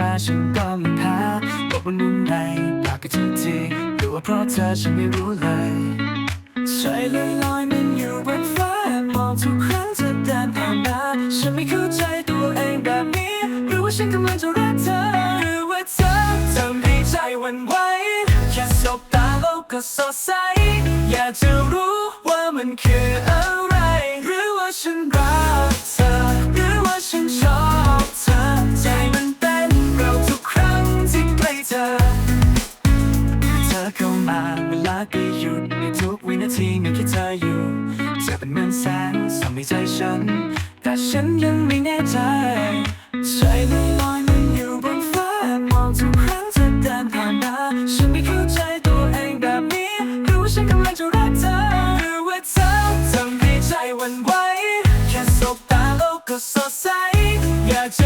มาฉันก็ไม่แพ้บอกว่านุ่มในปากกันทุกทีหรือว่าเพราะเธอฉันไม่รู้เลยใจลอยลอยมันอยู่บนฟ้ามองทุกครั้งเธอเดินผ่านมาฉันไม่เข้าใจตัวเองแบบนี้ หรือว่าฉันกำลังจะรักเธอ หรือว่าเธอทำให้ใจวันไหวแค่สบตาโลกก็สดใส อยากจะรู้ว่ามันคืออะไร ทุกวินาทีมีแค่เธออยู่เธอเป็นเหมือนแสงส่องในใจฉัน แต่ฉันยังไม่แน่ใจใจลอยลอยมันอยู่บนฟ้ามองทุกครั้งเธอเดินผ่านมาฉันไม่เข้าใจตัวเองแบบนี้รือว่าฉันกำลังจะรักเธอหรือว่าเธอทำให้ใจวันไหวแค่สบตาโลกก็สดใสอยากจะ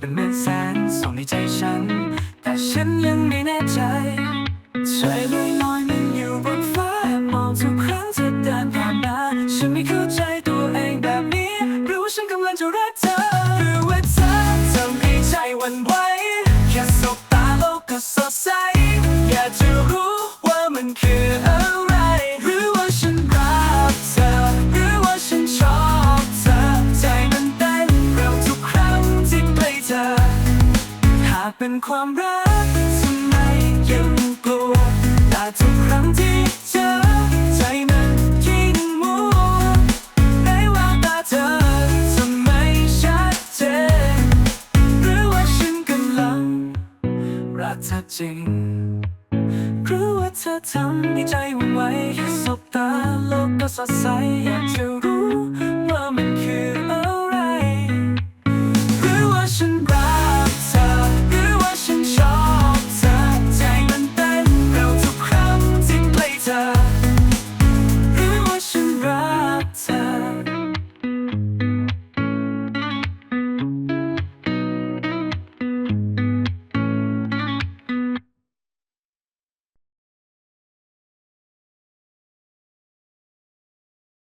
เป็นเหมือนแสงส่องในใจฉัน แต่ฉันยังไม่แน่ใจใจลอยลอยมันอยู่บนฟ้ามองทุกครั้งที่เดินผ่านมาฉันไม่เข้าใจตัวเองแบบนี้รู้ฉันกำลังจะรัก หากเป็นความรักทำไมยังกลัวแต่ทุกครั้งที่เจอใจมันยิ่งมัวในแววตาเธอทำไมชัดเจนหรือว่าฉันกำลังรักเธอจริงหรือว่าเธอทำให้ใจหวันไหวแค่สบตาโลกก็สดใสอยากจะ